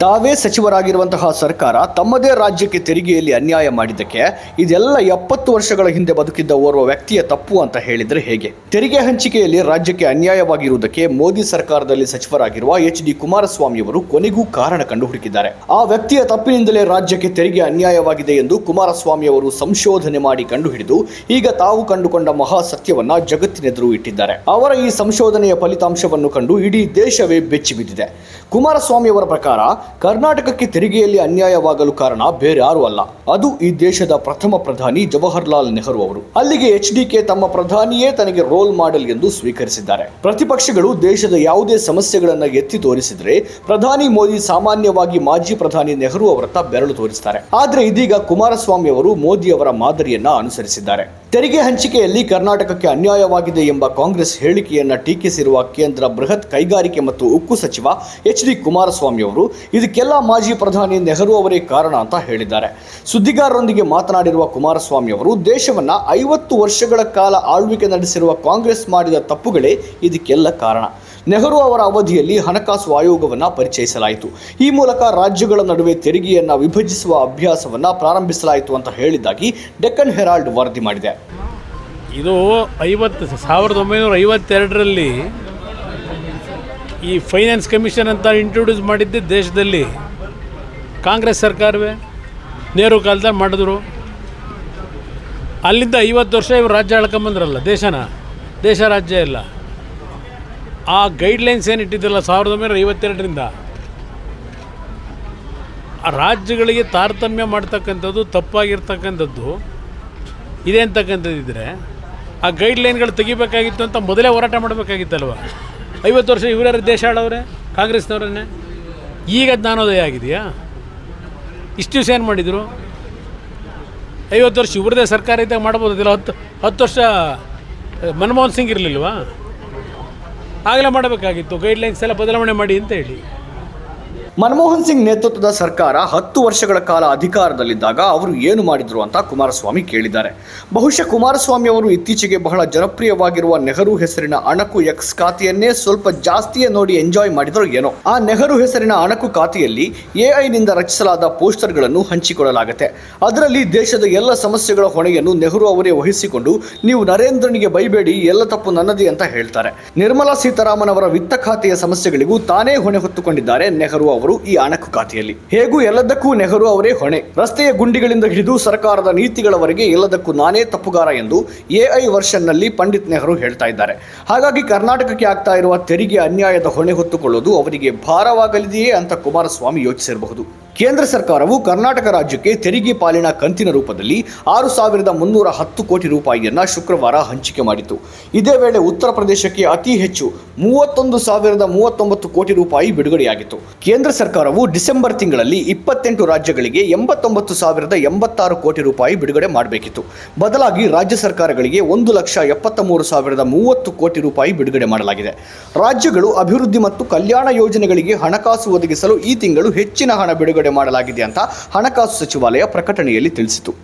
ತಾವೇ ಸಚಿವರಾಗಿರುವಂತಹ ಸರ್ಕಾರ ತಮ್ಮದೇ ರಾಜ್ಯಕ್ಕೆ ತೆರಿಗೆಯಲ್ಲಿ ಅನ್ಯಾಯ ಮಾಡಿದ್ದಕ್ಕೆ ಇದೆಲ್ಲ ಎಪ್ಪತ್ತು ವರ್ಷಗಳ ಹಿಂದೆ ಬದುಕಿದ್ದ ಓರ್ವ ವ್ಯಕ್ತಿಯ ತಪ್ಪು ಅಂತ ಹೇಳಿದ್ರೆ ಹೇಗೆ? ತೆರಿಗೆ ಹಂಚಿಕೆಯಲ್ಲಿ ರಾಜ್ಯಕ್ಕೆ ಅನ್ಯಾಯವಾಗಿರುವುದಕ್ಕೆ ಮೋದಿ ಸರ್ಕಾರದಲ್ಲಿ ಸಚಿವರಾಗಿರುವ ಎಚ್ ಡಿ ಕುಮಾರಸ್ವಾಮಿ ಅವರು ಕೊನೆಗೂ ಕಾರಣ ಕಂಡುಹುಡುಕಿದ್ದಾರೆ ಆ ವ್ಯಕ್ತಿಯ ತಪ್ಪಿನಿಂದಲೇ ರಾಜ್ಯಕ್ಕೆ ತೆರಿಗೆ ಅನ್ಯಾಯವಾಗಿದೆ ಎಂದು ಕುಮಾರಸ್ವಾಮಿ ಅವರು ಸಂಶೋಧನೆ ಮಾಡಿ ಕಂಡುಹಿಡಿದು ಈಗ ತಾವು ಕಂಡುಕೊಂಡ ಮಹಾ ಸತ್ಯವನ್ನ ಜಗತ್ತಿನೆದುರು ಇಟ್ಟಿದ್ದಾರೆ. ಅವರ ಈ ಸಂಶೋಧನೆಯ ಫಲಿತಾಂಶವನ್ನು ಕಂಡು ಇಡೀ ದೇಶವೇ ಬೆಚ್ಚಿಬಿದ್ದಿದೆ. ಕುಮಾರಸ್ವಾಮಿ ಅವರ ಪ್ರಕಾರ ಕರ್ನಾಟಕಕ್ಕೆ ತೆರಿಗೆಯಲ್ಲಿ ಅನ್ಯಾಯವಾಗಲು ಕಾರಣ ಬೇರೆ ಯಾರು ಅಲ್ಲ. ಅದು ಈ ದೇಶದ ಪ್ರಥಮ ಪ್ರಧಾನಿ ಜವಾಹರ್ಲಾಲ್ ನೆಹರು ಅವರು. ಅಲ್ಲಿಗೆ ಎಚ್ ಡಿಕೆ ತಮ್ಮ ಪ್ರಧಾನಿಯೇ ತನಗೆ ರೋಲ್ ಮಾಡೆಲ್ ಎಂದು ಸ್ವೀಕರಿಸಿದ್ದಾರೆ. ಪ್ರತಿಪಕ್ಷಗಳು ದೇಶದ ಯಾವುದೇ ಸಮಸ್ಯೆಗಳನ್ನು ಎತ್ತಿ ತೋರಿಸಿದ್ರೆ ಪ್ರಧಾನಿ ಮೋದಿ ಸಾಮಾನ್ಯವಾಗಿ ಮಾಜಿ ಪ್ರಧಾನಿ ನೆಹರು ಅವರತ್ತ ಬೆರಳು ತೋರಿಸುತ್ತಾರೆ ಆದ್ರೆ ಇದೀಗ ಕುಮಾರಸ್ವಾಮಿ ಅವರು ಮೋದಿ ಅವರ ಮಾದರಿಯನ್ನ ಅನುಸರಿಸಿದ್ದಾರೆ. ತೆರಿಗೆ ಹಂಚಿಕೆಯಲ್ಲಿ ಕರ್ನಾಟಕಕ್ಕೆ ಅನ್ಯಾಯವಾಗಿದೆ ಎಂಬ ಕಾಂಗ್ರೆಸ್ ಹೇಳಿಕೆಯನ್ನ ಟೀಕಿಸಿರುವ ಕೇಂದ್ರ ಬೃಹತ್ ಕೈಗಾರಿಕೆ ಮತ್ತು ಉಕ್ಕು ಸಚಿವ ಎಚ್ ಡಿ ಕುಮಾರಸ್ವಾಮಿ ಅವರು ಇದಕ್ಕೆಲ್ಲ ಮಾಜಿ ಪ್ರಧಾನಿ ನೆಹರು ಅವರೇ ಕಾರಣ ಅಂತ ಹೇಳಿದ್ದಾರೆ. ಸುದ್ದಿಗಾರರೊಂದಿಗೆ ಮಾತನಾಡಿರುವ ಕುಮಾರಸ್ವಾಮಿ ಅವರು, ದೇಶವನ್ನ ಐವತ್ತು ವರ್ಷಗಳ ಕಾಲ ಆಳ್ವಿಕೆ ನಡೆಸಿರುವ ಕಾಂಗ್ರೆಸ್ ಮಾಡಿದ ತಪ್ಪುಗಳೇ ಇದಕ್ಕೆಲ್ಲ ಕಾರಣ. ನೆಹರು ಅವರ ಅವಧಿಯಲ್ಲಿ ಹಣಕಾಸು ಆಯೋಗವನ್ನು ಪರಿಚಯಿಸಲಾಯಿತು. ಈ ಮೂಲಕ ರಾಜ್ಯಗಳ ನಡುವೆ ತೆರಿಗೆಯನ್ನ ವಿಭಜಿಸುವ ಅಭ್ಯಾಸವನ್ನು ಪ್ರಾರಂಭಿಸಲಾಯಿತು ಅಂತ ಹೇಳಿದ್ದಾಗಿ ಡೆಕ್ಕನ್ ಹೆರಾಲ್ಡ್ ವರದಿ ಮಾಡಿದೆ. ಇದು ಐವತ್ತು, ಸಾವಿರದ ಒಂಬೈನೂರ ಐವತ್ತೆರಡರಲ್ಲಿ ಈ ಫೈನಾನ್ಸ್ ಕಮಿಷನ್ ಅಂತ ಇಂಟ್ರೊಡ್ಯೂಸ್ ಮಾಡಿದ್ದೆ ದೇಶದಲ್ಲಿ. ಕಾಂಗ್ರೆಸ್ ಸರ್ಕಾರವೇ. ನೆಹರು ಕಾಲದಲ್ಲಿ ಮಾಡಿದ್ರು. ಅಲ್ಲಿಂದ ಐವತ್ತು ವರ್ಷ ಇವರು ರಾಜ್ಯ ಆಳ್ಕೊಂಬಂದ್ರಲ್ಲ ದೇಶನ. ದೇಶ ರಾಜ್ಯ ಎಲ್ಲ. ಆ ಗೈಡ್ಲೈನ್ಸ್ ಏನು ಇಟ್ಟಿದ್ದಿಲ್ಲ ಸಾವಿರದ ಒಂಬೈನೂರ ಐವತ್ತೆರಡರಿಂದ. ಆ ರಾಜ್ಯಗಳಿಗೆ ತಾರತಮ್ಯ ಮಾಡ್ತಕ್ಕಂಥದ್ದು, ತಪ್ಪಾಗಿರ್ತಕ್ಕಂಥದ್ದು, ಇದೆ ಅಂತಕ್ಕಂಥದ್ದಿದ್ರೆ, ಆ ಗೈಡ್ಲೈನ್ಗಳು ತೆಗಿಬೇಕಾಗಿತ್ತು ಅಂತ ಮೊದಲೇ ಹೋರಾಟ ಮಾಡಬೇಕಾಗಿತ್ತಲ್ವ? ಐವತ್ತು ವರ್ಷ ಇವರ್ಯಾರು ದೇಶ ಆಳವ್ರೆ ಕಾಂಗ್ರೆಸ್ನವ್ರನ್ನೇ. ಈಗ ಜ್ಞಾನೋದಯ ಆಗಿದೆಯಾ? ಇಷ್ಟು ದಿವಸ ಏನು ಮಾಡಿದರು? ಐವತ್ತು ವರ್ಷ ಇವ್ರದೇ ಸರ್ಕಾರ ಇದ್ದಾಗ ಮಾಡ್ಬೋದಿಲ್ಲ, ಹತ್ತು ಹತ್ತು ವರ್ಷ ಮನಮೋಹನ್ ಸಿಂಗ್ ಇರಲಿಲ್ವಾ? ಆಗಲೇ ಮಾಡಬೇಕಾಗಿತ್ತು ಗೈಡ್ಲೈನ್ಸ್ ಎಲ್ಲ ಬದಲಾವಣೆ ಮಾಡಿ ಅಂತ ಹೇಳಿ. ಮನಮೋಹನ್ ಸಿಂಗ್ ನೇತೃತ್ವದ ಸರ್ಕಾರ ಹತ್ತು ವರ್ಷಗಳ ಕಾಲ ಅಧಿಕಾರದಲ್ಲಿದ್ದಾಗ ಅವರು ಏನು ಮಾಡಿದ್ರು ಅಂತ ಕುಮಾರಸ್ವಾಮಿ ಕೇಳಿದ್ದಾರೆ. ಬಹುಶಃ ಕುಮಾರಸ್ವಾಮಿ ಅವರು ಇತ್ತೀಚೆಗೆ ಬಹಳ ಜನಪ್ರಿಯವಾಗಿರುವ ನೆಹರು ಹೆಸರಿನ ಅಣಕು ಎಕ್ಸ್ ಖಾತೆಯನ್ನೇ ಸ್ವಲ್ಪ ಜಾಸ್ತಿಯೇ ನೋಡಿ ಎಂಜಾಯ್ ಮಾಡಿದ್ರು ಏನೋ. ಆ ನೆಹರು ಹೆಸರಿನ ಅಣಕು ಖಾತೆಯಲ್ಲಿ ಎಐನಿಂದ ರಚಿಸಲಾದ ಪೋಸ್ಟರ್ಗಳನ್ನು ಹಂಚಿಕೊಳ್ಳಲಾಗುತ್ತೆ. ಅದರಲ್ಲಿ ದೇಶದ ಎಲ್ಲ ಸಮಸ್ಯೆಗಳ ಹೊಣೆಯನ್ನು ನೆಹರು ಅವರೇ ವಹಿಸಿಕೊಂಡು, ನೀವು ನರೇಂದ್ರನಿಗೆ ಬೈಬೇಡಿ, ಎಲ್ಲ ತಪ್ಪು ನನ್ನದೇ ಅಂತ ಹೇಳ್ತಾರೆ. ನಿರ್ಮಲಾ ಸೀತಾರಾಮನ್ ಅವರ ವಿತ್ತ ಖಾತೆಯ ಸಮಸ್ಯೆಗಳಿಗೂ ತಾನೇ ಹೊಣೆ ಹೊತ್ತುಕೊಂಡಿದ್ದಾರೆ ನೆಹರು ಅವರು. ಈ ಅಣಕು ಖಾತೆಯಲ್ಲಿ. ಹೇಗೂ ಎಲ್ಲದಕ್ಕೂ ನೆಹರು ಅವರೇ ಹೊಣೆ. ರಸ್ತೆಯ ಗುಂಡಿಗಳಿಂದ ಹಿಡಿದು ಸರ್ಕಾರದ ನೀತಿಗಳವರೆಗೆ ಎಲ್ಲದಕ್ಕೂ ನಾನೇ ತಪ್ಪುಗಾರ ಎಂದು ಎಐ ವರ್ಷನ್ನಲ್ಲಿ ಪಂಡಿತ್ ನೆಹರು ಹೇಳ್ತಾ ಇದ್ದಾರೆ. ಹಾಗಾಗಿ ಕರ್ನಾಟಕಕ್ಕೆ ಆಗ್ತಾ ಇರುವ ತೆರಿಗೆ ಅನ್ಯಾಯದ ಹೊಣೆ ಹೊತ್ತುಕೊಳ್ಳೋದು ಅವರಿಗೆ ಭಾರವಾಗಲಿದೆಯೇ ಅಂತ ಕುಮಾರಸ್ವಾಮಿ ಯೋಚಿಸಿರಬಹುದು. ಕೇಂದ್ರ ಸರ್ಕಾರವು ಕರ್ನಾಟಕ ರಾಜ್ಯಕ್ಕೆ ತೆರಿಗೆ ಪಾಲಿನ ಕಂತಿನ ರೂಪದಲ್ಲಿ ಆರು ಸಾವಿರದ ಮುನ್ನೂರ ಹತ್ತು ಕೋಟಿ ರೂಪಾಯಿಯನ್ನ ಶುಕ್ರವಾರ ಹಂಚಿಕೆ ಮಾಡಿತು ಇದೇ ವೇಳೆ ಉತ್ತರ ಪ್ರದೇಶಕ್ಕೆ ಅತಿ ಹೆಚ್ಚು ಮೂವತ್ತೊಂದು ಸಾವಿರದ ಮೂವತ್ತೊಂಬತ್ತು ಕೋಟಿ ರೂಪಾಯಿ ಬಿಡುಗಡೆಯಾಗಿತ್ತು. ಕೇಂದ್ರ ಸರ್ಕಾರವು ಡಿಸೆಂಬರ್ ತಿಂಗಳಲ್ಲಿ ಇಪ್ಪತ್ತೆಂಟು ರಾಜ್ಯಗಳಿಗೆ ಎಂಬತ್ತೊಂಬತ್ತು ಸಾವಿರದ ಎಂಬತ್ತಾರು ಕೋಟಿ ರೂಪಾಯಿ ಬಿಡುಗಡೆ ಮಾಡಬೇಕಿತ್ತು. ಬದಲಾಗಿ ರಾಜ್ಯ ಸರ್ಕಾರಗಳಿಗೆ ಒಂದು ಲಕ್ಷ ಎಪ್ಪತ್ತ ಮೂರು ಸಾವಿರದ ಮೂವತ್ತು ಕೋಟಿ ರೂಪಾಯಿ ಬಿಡುಗಡೆ ಮಾಡಲಾಗಿದೆ. ರಾಜ್ಯಗಳು ಅಭಿವೃದ್ಧಿ ಮತ್ತು ಕಲ್ಯಾಣ ಯೋಜನೆಗಳಿಗೆ ಹಣಕಾಸು ಒದಗಿಸಲು ಈ ತಿಂಗಳು ಹೆಚ್ಚಿನ ಹಣ ಬಿಡುಗಡೆ ಮಾಡಲಾಗಿದೆ ಅಂತ ಹಣಕಾಸು ಸಚಿವಾಲಯ ಪ್ರಕಟಣೆಯಲ್ಲಿ ತಿಳಿಸಿತು.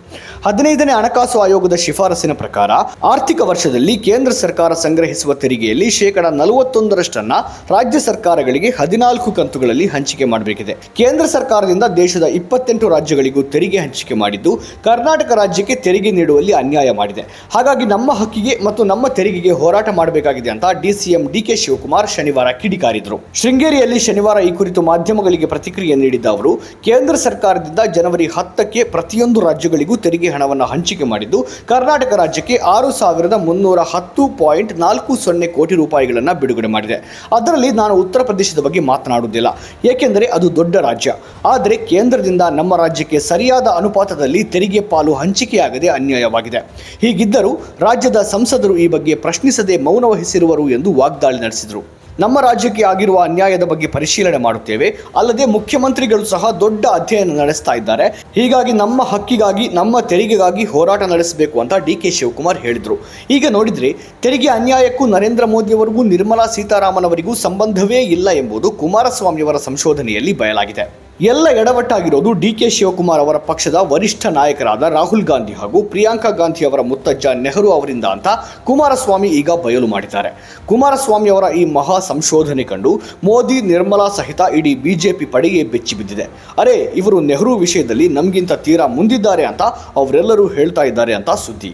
ಹದಿನೈದನೇ ಹಣಕಾಸು ಆಯೋಗದ ಶಿಫಾರಸಿನ ಪ್ರಕಾರ ಆರ್ಥಿಕ ವರ್ಷದಲ್ಲಿ ಕೇಂದ್ರ ಸರ್ಕಾರ ಸಂಗ್ರಹಿಸುವ ತೆರಿಗೆಯಲ್ಲಿ ಶೇಕಡಾ ನಲವತ್ತೊಂದರಷ್ಟನ್ನ ರಾಜ್ಯ ಸರ್ಕಾರಗಳಿಗೆ ಹದಿನಾಲ್ಕು ಕಂತುಗಳಲ್ಲಿ ಹಂಚಿಕೆ ಮಾಡಬೇಕಿದೆ. ಕೇಂದ್ರ ಸರ್ಕಾರದಿಂದ ದೇಶದ ಇಪ್ಪತ್ತೆಂಟು ರಾಜ್ಯಗಳಿಗೂ ತೆರಿಗೆ ಹಂಚಿಕೆ ಮಾಡಿದ್ದು ಕರ್ನಾಟಕ ರಾಜ್ಯಕ್ಕೆ ತೆರಿಗೆ ನೀಡುವಲ್ಲಿ ಅನ್ಯಾಯ ಮಾಡಿದೆ. ಹಾಗಾಗಿ ನಮ್ಮ ಹಕ್ಕಿಗೆ ಮತ್ತು ನಮ್ಮ ತೆರಿಗೆಗೆ ಹೋರಾಟ ಮಾಡಬೇಕಾಗಿದೆ ಅಂತ ಡಿಸಿಎಂ ಡಿಕೆ ಶಿವಕುಮಾರ್ ಶನಿವಾರ ಕಿಡಿಕಾರಿದರು. ಶೃಂಗೇರಿಯಲ್ಲಿ ಶನಿವಾರ ಈ ಕುರಿತು ಮಾಧ್ಯಮಗಳಿಗೆ ಪ್ರತಿಕ್ರಿಯೆ ನೀಡಿದ್ದ ಅವರು, ಕೇಂದ್ರ ಸರ್ಕಾರದಿಂದ ಜನವರಿ ಹತ್ತಕ್ಕೆ ಪ್ರತಿಯೊಂದು ರಾಜ್ಯಗಳಿಗೂ ತೆರಿಗೆ ಹಣವನ್ನು ಹಂಚಿಕೆ ಮಾಡಿದ್ದು, ಕರ್ನಾಟಕ ರಾಜ್ಯಕ್ಕೆ ಆರು ಸಾವಿರದ ಮುನ್ನೂರ ಹತ್ತು ಪಾಯಿಂಟ್ ನಾಲ್ಕು ಸೊನ್ನೆ ಕೋಟಿ ರೂಪಾಯಿಗಳನ್ನು ಬಿಡುಗಡೆ ಮಾಡಿದೆ. ಅದರಲ್ಲಿ ನಾನು ಉತ್ತರ ಪ್ರದೇಶದ ಬಗ್ಗೆ ಮಾತನಾಡುವುದಿಲ್ಲ. ಏಕೆಂದರೆ ಅದು ದೊಡ್ಡ ರಾಜ್ಯ. ಆದರೆ ಕೇಂದ್ರದಿಂದ ನಮ್ಮ ರಾಜ್ಯಕ್ಕೆ ಸರಿಯಾದ ಅನುಪಾತದಲ್ಲಿ ತೆರಿಗೆ ಪಾಲು ಹಂಚಿಕೆಯಾಗದೆ ಅನ್ಯಾಯವಾಗಿದೆ. ಹೀಗಿದ್ದರೂ ರಾಜ್ಯದ ಸಂಸದರು ಈ ಬಗ್ಗೆ ಪ್ರಶ್ನಿಸದೆ ಮೌನ ವಹಿಸಿರುವರು ಎಂದು ವಾಗ್ದಾಳಿ ನಡೆಸಿದರು. ನಮ್ಮ ರಾಜ್ಯಕ್ಕೆ ಆಗಿರುವ ಅನ್ಯಾಯದ ಬಗ್ಗೆ ಪರಿಶೀಲನೆ ಮಾಡುತ್ತೇವೆ. ಅಲ್ಲದೆ ಮುಖ್ಯಮಂತ್ರಿಗಳು ಸಹ ದೊಡ್ಡ ಅಧ್ಯಯನ ನಡೆಸ್ತಾ ಇದ್ದಾರೆ. ಹೀಗಾಗಿ ನಮ್ಮ ಹಕ್ಕಿಗಾಗಿ, ನಮ್ಮ ತೆರಿಗೆಗಾಗಿ ಹೋರಾಟ ನಡೆಸಬೇಕು ಅಂತ ಡಿ ಕೆ ಶಿವಕುಮಾರ್ ಹೇಳಿದರು. ಈಗ ನೋಡಿದ್ರೆ ತೆರಿಗೆ ಅನ್ಯಾಯಕ್ಕೂ ನರೇಂದ್ರ ಮೋದಿಯವರಿಗೂ ನಿರ್ಮಲಾ ಸೀತಾರಾಮನ್ ಅವರಿಗೂ ಸಂಬಂಧವೇ ಇಲ್ಲ ಎಂಬುದು ಕುಮಾರಸ್ವಾಮಿಯವರ ಸಂಶೋಧನೆಯಲ್ಲಿ ಬಯಲಾಗಿದೆ. ಎಲ್ಲ ಎಡವಟ್ಟಾಗಿರೋದು ಡಿ ಕೆ ಶಿವಕುಮಾರ್ ಅವರ ಪಕ್ಷದ ವರಿಷ್ಠ ನಾಯಕರಾದ ರಾಹುಲ್ ಗಾಂಧಿ ಹಾಗೂ ಪ್ರಿಯಾಂಕಾ ಗಾಂಧಿ ಅವರ ಮುತ್ತಜ್ಜ ನೆಹರು ಅವರಿಂದ ಅಂತ ಕುಮಾರಸ್ವಾಮಿ ಈಗ ಬಯಲು ಮಾಡಿದ್ದಾರೆ. ಕುಮಾರಸ್ವಾಮಿ ಅವರ ಈ ಮಹಾ ಸಂಶೋಧನೆ ಕಂಡು ಮೋದಿ, ನಿರ್ಮಲಾ ಸಹಿತ ಇಡೀ ಬಿಜೆಪಿ ಪಡೆಗೆ ಬೆಚ್ಚಿ ಬಿದ್ದಿದೆ. ಅರೆ, ಇವರು ನೆಹರು ವಿಷಯದಲ್ಲಿ ನಮಗಿಂತ ತೀರಾ ಮುಂದಿದ್ದಾರೆ ಅಂತ ಅವರೆಲ್ಲರೂ ಹೇಳ್ತಾ ಇದ್ದಾರೆ ಅಂತ ಸುದ್ದಿ.